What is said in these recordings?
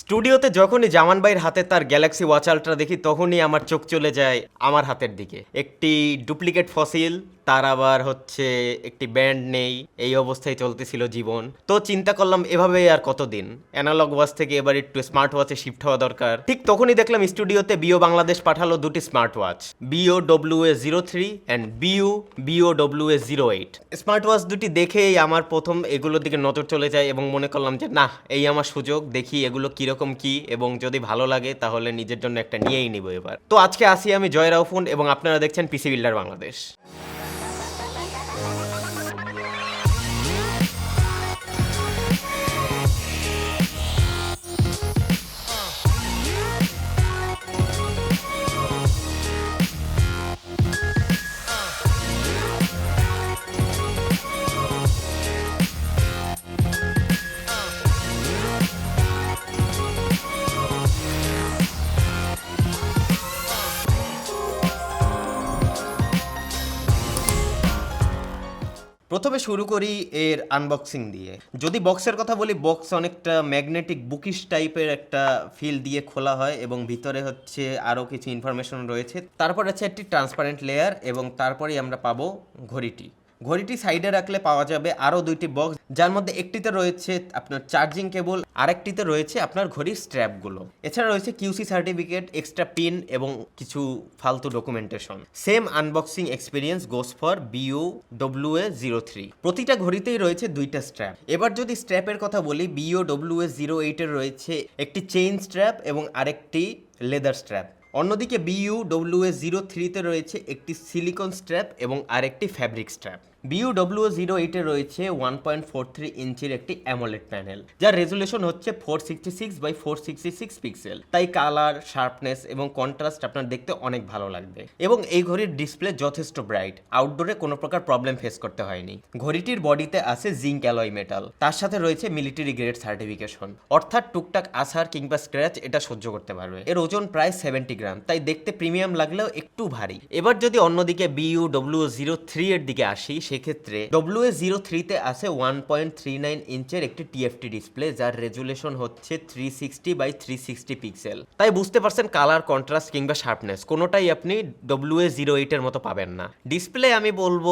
স্টুডিওতে যখনই জামান ভাইয়ের হাতে তার গ্যালাক্সি ওয়াচ আল্ট্রা দেখি, তখনই আমার চোখ চলে যায় আমার হাতের দিকে। একটি ডুপ্লিকেট ফসিল, তার আবার হচ্ছে একটি ব্যান্ড নেই, এই অবস্থায় চলতেছিল জীবন। তো চিন্তা করলাম, এভাবে আর কতদিন? অ্যানালগ ওয়াচ থেকে এবার একটু স্মার্ট ওয়াচে শিফট হওয়া দরকার। ঠিক তখনই দেখলাম স্টুডিওতে বিও বাংলাদেশ পাঠালো দুটি smart watch bio W A zero three and view bio W A zero eight smart watch দুটি দেখেই আমার প্রথম এগুলোর দিকে নজর চলে যায় এবং মনে করলাম যে না এই আমার সুযোগ, দেখি এগুলো কীরকম কি এবং যদি ভালো লাগে, তাহলে নিজের জন্য একটা নিয়েই নিব এবার। তো আজকে আসি আমি জয় রাউফুন এবং আপনারা দেখছেন পিসি বিল্ডার বাংলাদেশ প্রথমে শুরু করি এর আনবক্সিং দিয়ে। যদি বক্সের কথা বলি বক্স অনেকটা ম্যাগনেটিক বুকিশ টাইপের একটা ফিল দিয়ে খোলা হয় এবং ভিতরে হচ্ছে আরও কিছু ইনফরমেশন রয়েছে। তারপর আছে একটি ট্রান্সপারেন্ট লেয়ার এবং তারপরেই আমরা পাবো ঘড়িটি। ঘড়িটি সাইডে রাখলে পাওয়া যাবে আরও দুইটি বক্স, যার মধ্যে একটিতে রয়েছে আপনার চার্জিং কেবল, আরেকটিতে রয়েছে আপনার ঘড়ির স্ট্র্যাপগুলো। এছাড়া রয়েছে কিউসি সার্টিফিকেট, এক্সট্রা পিন এবং কিছু ফালতু documentation. Same unboxing experience goes for view W A zero three. প্রতিটা ঘড়িতেই রয়েছে দুইটা স্ট্র্যাপ। এবার যদি স্ট্র্যাপের কথা বলি বিও ডব্লিউ এ জিরো এইটের রয়েছে একটি চেইন স্ট্র্যাপ এবং আরেকটি লেদার স্ট্র্যাপ। অন্যদিকে বিইউ ডব্লিউ এ জিরো থ্রিতে রয়েছে একটি সিলিকন স্ট্র্যাপ এবং আরেকটি fabric strap. BU W zero এইটে রয়েছে ওয়ান পয়েন্ট ফোর থ্রি ইঞ্চির একটি অ্যামোলেড প্যানেল যার রেজুলেশন হচ্ছে four sixty six by four sixty six pixel তাই কালার শার্পনেস এবং কন্ট্রাস্ট আপনার দেখতে অনেক ভালো লাগবে। এবং এই ঘড়ির ডিসপ্লে যথেষ্ট ব্রাইট আউটডোরে কোনো প্রকার প্রবলেম ফেস করতে হয়নি। ঘড়িটির বডিতে আছে জিঙ্ক অ্যালয় মেটাল তার সাথে রয়েছে মিলিটারি গ্রেড সার্টিফিকেশন অর্থাৎ টুকটাক আসার কিংবা স্ক্র্যাচ এটা সহ্য করতে পারবে। এর ওজন প্রায় সেভেন্টি গ্রাম, তাই দেখতে প্রিমিয়াম লাগলেও একটু ভারী। এবার যদি অন্যদিকে বিইউ ডব্লিউ জিরো থ্রি এর দিকে আসি সেক্ষেত্রে ডব্লিউ এ জিরো থ্রিতে আছে ওয়ান পয়েন্ট থ্রি নাইন ইঞ্চের একটি টিএফটি ডিসপ্লে যার রেজুলেশন হচ্ছে three sixty by three sixty pixel তাই বুঝতে পারছেন কালার কন্ট্রাস্ট কিংবা শার্পনেস কোনোটাই আপনি ডব্লিউ এ জিরো এইটের মতো পাবেন না। ডিসপ্লে আমি বলব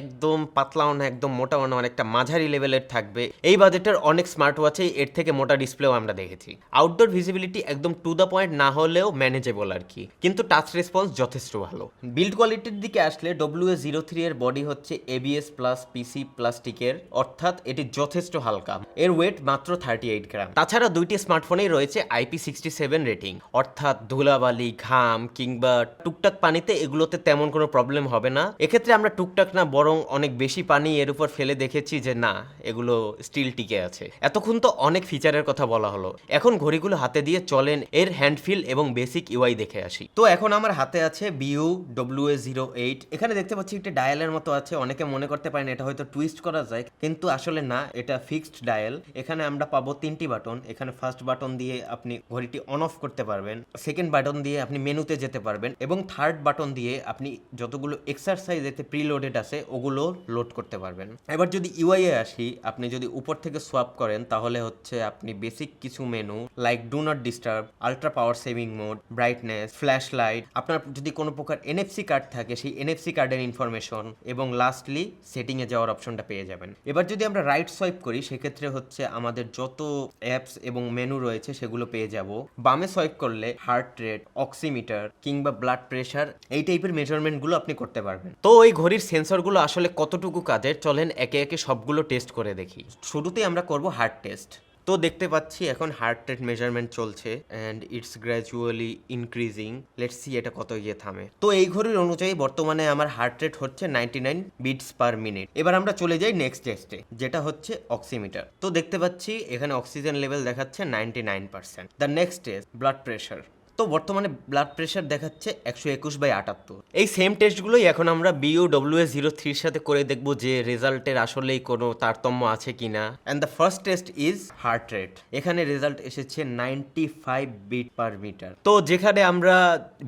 একদম পাতলাও না, একদম মোটাও না, অনেকটা মাঝারি লেভেলের থাকবে। এই বাজেটের অনেক স্মার্ট ওয়াচেই এর থেকে মোটা ডিসপ্লেও আমরা দেখেছি। আউটডোর ভিজিবিলিটি একদম টু দ্য পয়েন্ট না হলেও ম্যানেজেবল আর কি। কিন্তু টাচ রেসপন্স যথেষ্ট ভালো। বিল্ড কোয়ালিটির দিকে আসলে ডব্লিউ এ জিরো থ্রি এর বডি হচ্ছে এবিএস প্লাস পিসি প্লাস্টিকের অর্থাৎ এটি যথেষ্ট হালকা। এর ওয়েট মাত্র থার্টি এইট গ্রাম তাছাড়া দুইটি স্মার্টফোনেই রয়েছে আইপি সিক্সটি সেভেন রেটিং অর্থাৎ ধুলাবালি, ঘাম কিংবা টুকটাক পানিতে এগুলোতে তেমন কোনো প্রবলেম হবে না। এক্ষেত্রে আমরা টুকটাক না, বরং অনেক বেশি পানি এর উপর ফেলে দেখেছি যে না, এগুলো স্টিল টিকে আছে। এতক্ষণ তো অনেক ফিচারের কথা বলা হলো। এখন ঘড়িগুলো হাতে দিয়ে চলেন এর হ্যান্ডফিল এবং বেসিক ইউআই দেখে আসি। তো এখন আমার হাতে আছে Beo W A zero eight এখানে দেখতে পাচ্ছি একটা ডায়ালের মতো আছে, অনেকে মনে করতে পারেন এটা হয়তো টুইস্ট করা যায়, কিন্তু আসলে না, এটা ফিক্সড ডায়াল এখানে আমরা পাবো তিনটি বাটন এখানে ফার্স্ট বাটন দিয়ে আপনি ঘড়িটি অন অফ করতে পারবেন সেকেন্ড বাটন দিয়ে আপনি মেনুতে যেতে পারবেন, এবং থার্ড বাটন দিয়ে আপনি যতগুলো এক্সারসাইজ এতে প্রিলোডেড আছে, ওগুলো লোড করতে পারবেন। এবার যদি ইউআই এ আসি, আপনি যদি উপর থেকে সোয়াপ করেন, তাহলে হচ্ছে আপনি বেসিক কিছু menu like do not disturb ultra power saving mode brightness flash light আপনার যদি কোনো প্রকার এনএফসি কার্ড থাকে, সেই এনএফসি কার্ডের ইনফরমেশন এবং লাস্টলি সেটিংয়ে যাওয়ার অপশনটা পেয়ে যাবেন। এবার যদি আমরা রাইট সোয়াইপ করি, সেক্ষেত্রে হচ্ছে আমাদের যত অ্যাপস এবং মেনু রয়েছে সেগুলো পেয়ে যাব। বামে সোয়াইপ করলে হার্ট রেট অক্সিমিটার কিংবা ব্লাড প্রেশার এই টাইপের মেজারমেন্টগুলো আপনি করতে পারবেন। তো ওই ঘড়ির সেন্সরগুলো আসলে কতটুকু কাজের? চলেন একে একে সবগুলো টেস্ট করে দেখি। শুরুতেই আমরা করব হার্ট টেস্ট তো দেখতে পাচ্ছি এখন হার্ট রেট মেজারমেন্ট চলছে and it's gradually increasing let's see এটা কত গিয়ে থামে। তো এই ঘড়ির অনুযায়ী বর্তমানে আমার হার্ট রেট হচ্ছে ninety nine beats per minute এবার আমরা চলে যাই নেক্সট টেস্টে যেটা হচ্ছে অক্সিমিটার তো দেখতে পাচ্ছি এখানে অক্সিজেন লেভেল দেখাচ্ছে ninety nine percent the next test blood pressure তো বর্তমানে ব্লাড প্রেশার দেখাচ্ছে একশো একুশ বাই আটাত্তর। এই সেম টেস্টগুলোই এখন আমরা বিও ডব্লিউ এস জিরো থ্রির সাথে করে দেখব যে রেজাল্টের আসলেই কোনো তারতম্য আছে কিনা। And the first test is heart rate এখানে রেজাল্ট এসেছে ninety five beat per metre তো যেখানে আমরা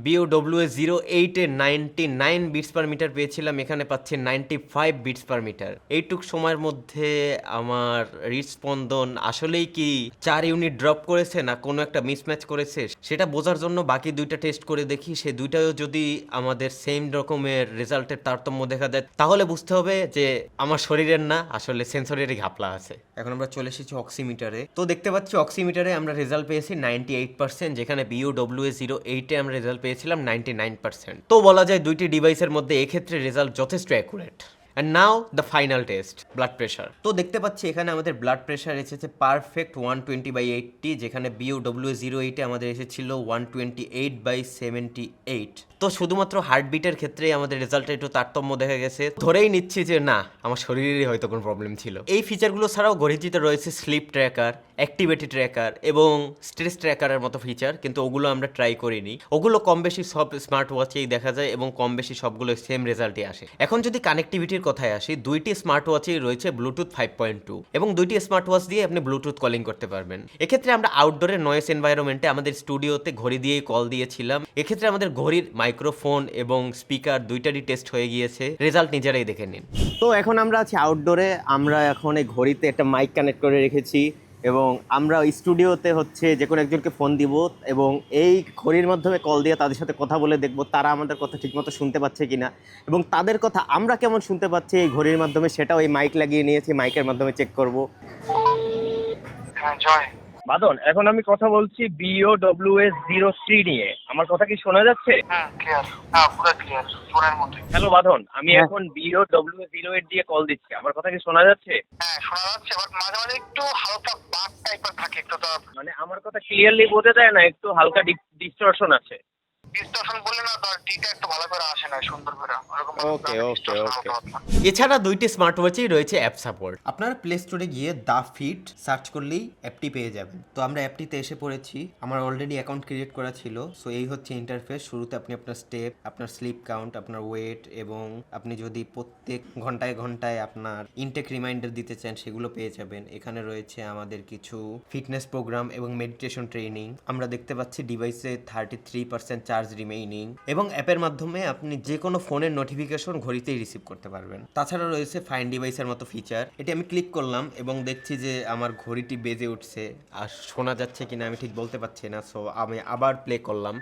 বিও ডব্লিউ এস জিরো এইটে ninety nine beats per metre পেয়েছিলাম, এখানে পাচ্ছি ninety five beats per metre এইটুক সময়ের মধ্যে আমার হৃদস্পন্দন আসলেই কি চার ইউনিট ড্রপ করেছে না কোনো একটা মিসম্যাচ করেছে, সেটা বোঝার জন্য বাকি দুইটা টেস্ট করে দেখি। সে দুইটাও যদি আমাদের সেম রকমের রেজাল্টের তারতম্য দেখা দেয় তাহলে বুঝতে হবে যে আমার শরীরের না, আসলে সেন্সরেরই ঘাপলা আছে। এখন আমরা চলে এসেছি অক্সিমিটারে তো দেখতে পাচ্ছি অক্সিমিটারে আমরা রেজাল্ট পেয়েছি নাইনটি এইট পার্সেন্ট যেখানে বিউ ডব্লিউ জিরো এইটে আমরা রেজাল্ট পেয়েছিলাম নাইনটি নাইন পার্সেন্ট তো বলা যায় দুইটি ডিভাইসের মধ্যে এক্ষেত্রে রেজাল্ট যথেষ্ট accurate and now the final test blood pressure তো দেখতে পাচ্ছি এখানে আমাদের ব্লাড প্রেশার এসেছে perfect one twenty by eighty যেখানে বিউ ডব্লিউ জিরো এইটে আমাদের এসেছিল one twenty eight by seventy eight তো শুধুমাত্র হার্টবিটের ক্ষেত্রেই আমাদের রেজাল্টে একটু তারতম্য দেখা গেছে। ধরেই নিচ্ছি যে না, আমার শরীরেরই হয়তো কোনো প্রবলেম ছিল। এই ফিচারগুলো ছাড়াও ঘড়িটিতে রয়েছে স্লিপ ট্র্যাকার অ্যাক্টিভিটি ট্র্যাকার এবং স্ট্রেস ট্র্যাকারের মতো ফিচার কিন্তু ওগুলো আমরা ট্রাই করিনি। ওগুলো কম বেশি সব স্মার্ট ওয়াচেই দেখা যায় এবং কম বেশি সবগুলো সেম রেজাল্টই আসে। এখন যদি কানেক্টিভিটির কথায় আসি, দুইটি স্মার্ট ওয়াচেই রয়েছে ব্লুটুথ ফাইভ পয়েন্ট টু এবং দুইটি স্মার্ট ওয়াচ দিয়ে আপনি ব্লুটুথ কলিং করতে পারবেন। এক্ষেত্রে আমরা আউটডোরের নয়েস এনভায়রনমেন্টে আমাদের স্টুডিওতে ঘড়ি দিয়েই কল দিয়েছিলাম। এক্ষেত্রে আমাদের ঘড়ির মাইক্রোফোন এবং স্পিকার দুইটারই টেস্ট হয়ে গিয়েছে। রেজাল্ট নিজেরাই দেখে নিন। তো এখন আমরা আছি আউটডোরে আমরা এখন এই ঘড়িতে একটা মাইক কানেক্ট করে রেখেছি। এবং আমরা স্টুডিওতে হচ্ছে যে কোনো একজনকে ফোন দিব এবং এই ঘড়ির মাধ্যমে কল দিয়ে তাদের সাথে কথা বলে দেখব তারা আমাদের কথা ঠিকমতো শুনতে পাচ্ছে কিনা এবং তাদের কথা আমরা কেমন শুনতে পাচ্ছি এই ঘড়ির মাধ্যমে সেটাও এই মাইক লাগিয়ে নিয়েছি মাইকের মাধ্যমে চেক করব। হ্যাঁ জয়। বাদন এখন আমি কথা বলছি bio W S zero three নিয়ে। আমার কথা কি শোনা যাচ্ছে? হ্যাঁ হ্যাঁ হ্যালো বাদন আমি হ্যাঁ। এখন bio W S zero eight দিয়ে কল দিচ্ছি। আমার কথা কি শোনা যাচ্ছে? হ্যাঁ শোনা যাচ্ছে বাট মাঝে মাঝে একটু হালকা থাকে মানে আমার কথা ক্লিয়ারলি বোঝা যায় না একটু হালকা ডিস্টরশন আছে। এছাড়া দুইটি স্মার্ট ওয়াচেই রয়েছে অ্যাপ সাপোর্ট আপনারা প্লে স্টোরে গিয়ে দা ফিট সার্চ করলেই অ্যাপটি পেয়ে যাবেন। তো আমরা অ্যাপটিতে এসে পড়েছি। আমার অলরেডি অ্যাকাউন্ট ক্রিয়েট করা ছিল। সো এই হচ্ছে ইন্টারফেস শুরুতে আপনি আপনার স্টেপ আপনার স্লিপ কাউন্ট আপনার ওয়েট এবং আপনি যদি প্রত্যেক ঘন্টায় ঘন্টায় আপনার ইনটেক রিমাইন্ডার দিতে চান সেগুলো পেয়ে যাবেন। এখানে রয়েছে আমাদের কিছু ফিটনেস প্রোগ্রাম এবং মেডিটেশন ট্রেনিং আমরা দেখতে পাচ্ছি ডিভাইসে thirty three percent charge remaining এবং অ্যাপের মাধ্যমে আপনি যে কোনো ফোনের নোটিফিকেশন ঘড়িতেই রিসিভ করতে পারবেন। তাছাড়া রয়েছে ফাইন ডিভাইসের মতো ফিচার এটি আমি ক্লিক করলাম এবং দেখছি যে আমার ঘড়িটি বেজে উঠছে। আর শোনা যাচ্ছে কিনা আমি ঠিক বলতে পারছি না সো আমি আবার প্লে করলাম।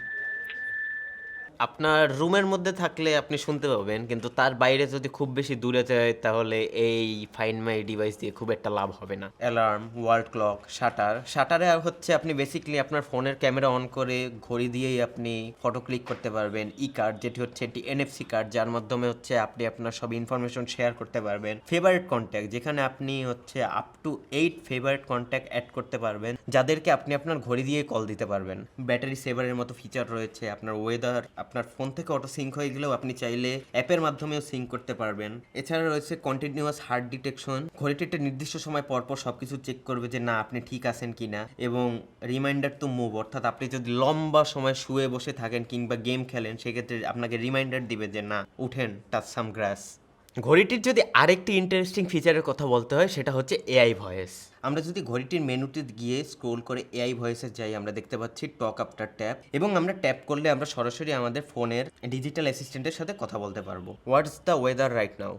আপনার রুমের মধ্যে থাকলে আপনি শুনতে পাবেন, কিন্তু তার বাইরে যদি খুব বেশি দূরে যায়, তাহলে এই ফাইন মাই ডিভাইস দিয়ে খুব একটা লাভ হবে না। অ্যালার্ম ওয়ার্ল্ড ক্লক শাটার শাটারে হচ্ছে আপনি বেসিক্যালি আপনার ফোনের ক্যামেরা অন করে ঘড়ি দিয়েই আপনি ফটো ক্লিক করতে পারবেন ই কার্ড যেটি হচ্ছে একটি এনএফসি কার্ড যার মাধ্যমে হচ্ছে আপনি আপনার সব ইনফরমেশন শেয়ার করতে পারবেন। ফেভারিট কন্ট্যাক্ট যেখানে আপনি হচ্ছে up to eight favourite contact add করতে পারবেন, যাদেরকে আপনি আপনার ঘড়ি দিয়ে কল দিতে পারবেন। ব্যাটারি সেভারের মতো ফিচার রয়েছে, আপনার ওয়েদার আপনার ফোন থেকে অটো সিঙ্ক হয়ে গেলেও আপনি চাইলে অ্যাপের মাধ্যমেও সিঙ্ক করতে পারবেন। এছাড়া রয়েছে কন্টিনিউয়াস হার্ট ডিটেকশন ঘড়িটি একটা নির্দিষ্ট সময় পরপর সব কিছু চেক করবে যে না, আপনি ঠিক আছেন কি না এবং রিমাইন্ডার টু মুভ অর্থাৎ আপনি যদি লম্বা সময় শুয়ে বসে থাকেন কিংবা গেম খেলেন, সেক্ষেত্রে আপনাকে রিমাইন্ডার দিবে যে না, উঠেন টাচ সাম গ্রাস ঘড়িটির যদি আরেকটি ইন্টারেস্টিং ফিচারের কথা বলতে হয় সেটা হচ্ছে এআই ভয়েস আমরা যদি ঘড়িটির মেনুতে গিয়ে স্ক্রোল করে এআই ভয়েসে যাই আমরা দেখতে পাচ্ছি টক আফটার ট্যাপ এবং আমরা ট্যাপ করলে আমরা সরাসরি আমাদের ফোনের ডিজিটাল অ্যাসিস্ট্যান্টের সাথে কথা বলতে পারব। What's the weather right now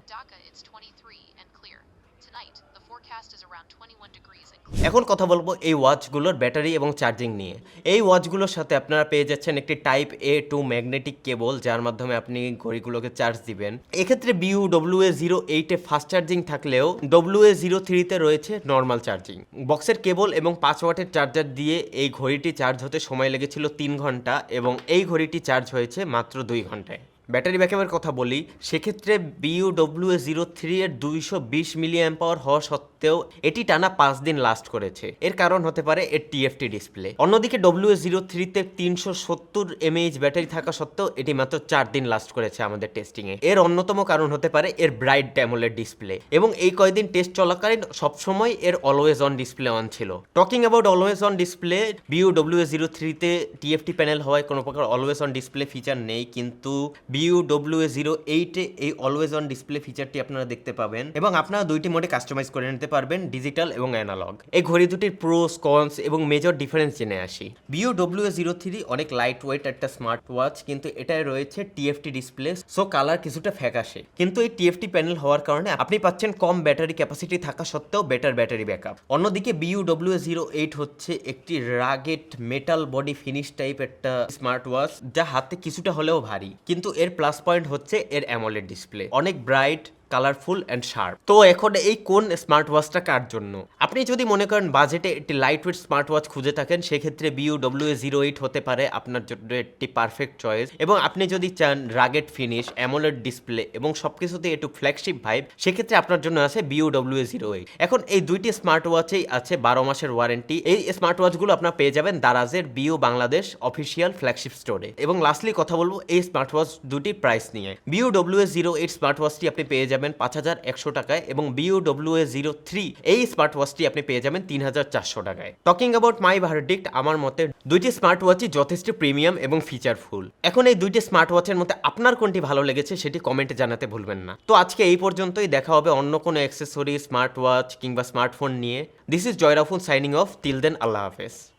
এখন কথা বলব এই ওয়াচগুলোর ব্যাটারি এবং চার্জিং নিয়ে। এই ওয়াচগুলোর সাথে আপনারা পেয়ে যাচ্ছেন একটি type A to magnetic cable, যার মাধ্যমে আপনি ঘড়িগুলোকে চার্জ দিবেন। এক্ষেত্রে বিউ ডব্লিউ এ জিরো এইটে ফাস্ট চার্জিং থাকলেও ডব্লিউ এ জিরো থ্রিতে রয়েছে নর্মাল চার্জিং। বক্সের কেবল এবং পাঁচ ওয়াটের চার্জার দিয়ে এই ঘড়িটি চার্জ হতে সময় লেগেছিল তিন ঘণ্টা এবং এই ঘড়িটি চার্জ হয়েছে মাত্র দুই ঘন্টায়। ব্যাটারি ব্যাকআপের কথা বলি, সেক্ষেত্রে বিউ ডব্লিউ এ জিরো থ্রি এর দুইশো বিশ মিলি পাওয়ার হওয়া সত্ত্বেও এটি টানা পাঁচ দিন লাস্ট করেছে। এর কারণ হতে পারে এর টিএফটি ডিসপ্লে অন্যদিকে ডব্লিউ জিরো থ্রিতে তিনশো সত্তর এমএইচ ব্যাটারি থাকা সত্ত্বেও এটি মাত্র চার দিন লাস্ট করেছে আমাদের টেস্টিংয়ে এর অন্যতম কারণ হতে পারে এর ব্রাইট ড্যামোলের ডিসপ্লে এবং এই কয়দিন টেস্ট চলাকালীন সবসময় এর অলওয়েজ অন ডিসপ্লে অন ছিল। Talking about always on display BU W zero থ্রিতে টিএফটি প্যানেল হওয়ায় কোনো প্রকার অলওয়েজ অন ডিসপ্লে ফিচার নেই, কিন্তু বিউ ডব্লিউ এ জিরো এইটে এই অলওয়েজ অন ডিসপ্লে ফিচারটি আপনারা দেখতে পাবেন এবং আপনারা দুইটি মোডে কাস্টমাইজ করে নিতে পারবেন ডিজিটাল এবং অ্যানালগ এই ঘড়ি দুটির প্রোস কনস এবং মেজর ডিফারেন্স জেনে আসি। বিউ ডব্লিউ এ জিরো থ্রি অনেক লাইট ওয়েট একটা স্মার্ট ওয়াচ কিন্তু এটায় রয়েছে টিএফটি ডিসপ্লে সো কালার কিছুটা ফ্যাকাশে। কিন্তু এই টিএফটি প্যানেল হওয়ার কারণে আপনি পাচ্ছেন কম ব্যাটারি ক্যাপাসিটি থাকা সত্ত্বেও বেটার ব্যাটারি ব্যাকআপ অন্যদিকে বিউ ডব্লিউ এ জিরো এইট হচ্ছে একটি rugged metal body finish type একটা স্মার্ট ওয়াচ যা হাতে কিছুটা হলেও ভারী। কিন্তু এর প্লাস পয়েন্ট হচ্ছে এর অ্যামোলেড ডিসপ্লে অনেক ব্রাইট কালারফুল অ্যান্ড শার্প তো এখন এই কোন স্মার্ট ওয়াচটা কার জন্য? আপনি যদি মনে করেন বাজেটে একটি লাইট ওয়েট স্মার্ট ওয়াচ খুঁজে থাকেন, সেক্ষেত্রে বিউ ডব্লিউ জিরো এইট হতে পারে আপনার জন্য একটি পারফেক্ট চয়েস এবং আপনি যদি চান রাগেট ফিনিশ অ্যামোলেড ডিসপ্লে এবং সব কিছুতে একটু ফ্ল্যাগশিপ ভাইব সেক্ষেত্রে আপনার জন্য আছে বিউ ডব্লিউ জিরো এইট এখন এই দুইটি স্মার্ট ওয়াচেই আছে বারো মাসের ওয়ারেন্টি এই স্মার্ট ওয়াচগুলো আপনার পেয়ে যাবেন দারাজের বিউ বাংলাদেশ অফিসিয়াল ফ্ল্যাগশিপ স্টোরে এবং লাস্টলি কথা বলব, এই স্মার্ট ওয়াচ দুটির প্রাইস নিয়ে। বিউ ডব্লিউ জিরো এইট স্মার্ট ওয়াচটি আপনি পেয়ে যাবেন পাঁচ হাজার একশো টাকায় এবং বিউ ডব্লিউ জিরো থ্রি এই স্মার্ট ওয়াচটি আপনি পেয়ে যাবেন তিন হাজার চারশো টাকায়। টকিং অ্যাবাউট মাই ভার্ডিক্ট আমার মতে দুইটি স্মার্ট ওয়াচই যথেষ্ট প্রিমিয়াম এবং ফিচারফুল এখন এই দুইটি স্মার্ট ওয়াচের মধ্যে আপনার কোনটি ভালো লেগেছে সেটি কমেন্টে জানাতে ভুলবেন না। তো আজকে এই পর্যন্তই, দেখা হবে অন্য কোনো অ্যাক্সেসরি স্মার্ট ওয়াচ কিংবা স্মার্টফোন নিয়ে। দিস ইজ জয়রাফুল সাইনিং অফ তিল দেন আল্লাহ হাফেজ।